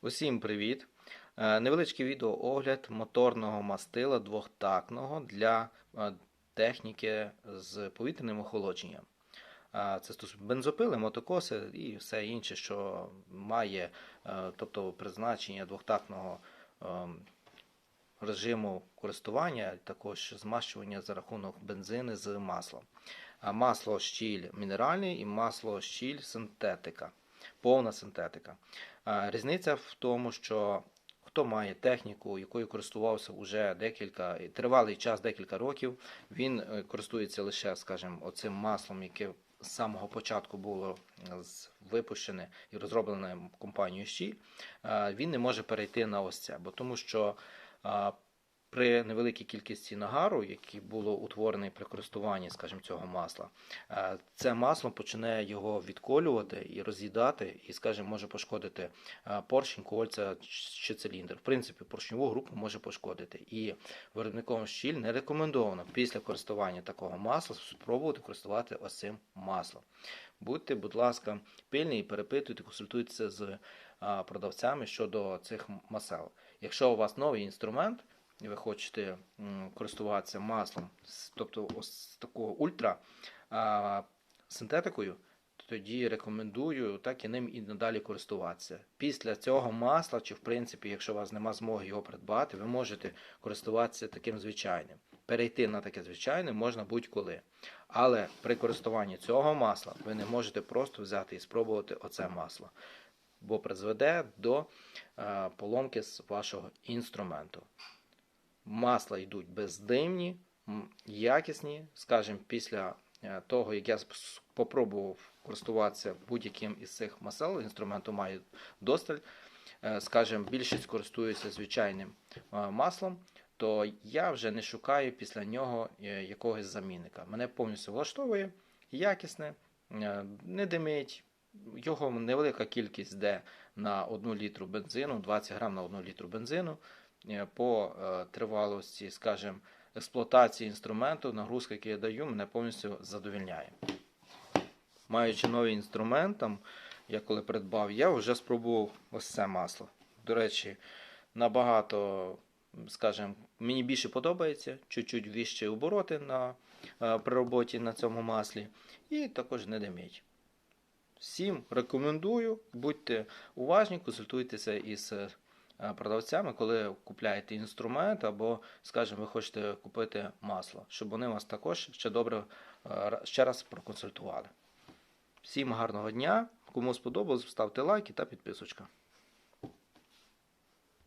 Усім привіт! Е, Невеличкий відеоогляд моторного мастила двохтактного для е, техніки з повітряним охолодженням. Е, Це бензопили, мотокоси і все інше, що має тобто призначення двохтактного ем, режиму користування, також змащування за рахунок бензини з маслом. Масло щіль мінеральний і масло щіль синтетика, повна синтетика. Різниця в тому, що хто має техніку, якою користувався вже декілька тривалий час, декілька років, він е, користується лише, скажімо, оцим маслом, яке з самого початку було випущене і розроблене компанією а, він не може перейти на ось це, бо тому що при невеликій кількості нагару, який було утворений при користуванні, скажімо, цього масла, е, це масло починає його відколювати і роз'їдати, і, скажімо, може пошкодити е, поршень, кольця чи циліндр. В принципі, поршньову групу може пошкодити. І виробником щіль не рекомендовано після користування такого масла спробувати користувати ось цим маслом. Будьте, будь ласка, пильні і перепитуйте, консультуйтеся з продавцями щодо цих масел. Якщо у вас новий інструмент, ви хочете користуватися маслом, тобто ось такого ультра синтетикою, тоді рекомендую так і ним і надалі користуватися. Після цього масла, чи в принципі, якщо у вас нема змоги його придбати, ви можете користуватися таким звичайним. Перейти на таке звичайне можна будь-коли. Але при користуванні цього масла ви не можете просто взяти і спробувати оце масло, бо призведе до поломки з вашого інструменту. Масла йдуть бездимні, якісні. Скажімо, після е, того, як я сп- попробував користуватися будь-яким із цих масел, інструменту маю досталь. Е, Скажімо, більшість користується звичайним е, маслом, то я вже не шукаю після нього якогось замінника. Мене повністю влаштовує якісне, не димить. Його невелика кількість йде на 1 літру бензину, 20 грам на 1 літру бензину. Е, По е, тривалості, скажімо, експлуатації інструменту, нагрузка, яку я даю, мене повністю задовільняє. Маючи новий інструмент, там, я коли придбав, я вже спробував ось це масло. До речі, набагато, скажімо, мені більше подобається, чуть-чуть вищі обороти на, е, при роботі на цьому маслі, і також не димить. Всім рекомендую, будьте уважні, консультуйтеся із продавцями, коли купляєте інструмент, або, скажімо, ви хочете купити масло, щоб вони вас також ще добре е, ще раз проконсультували. Всім гарного дня! Кому сподобалось, ставте лайки та підписочка.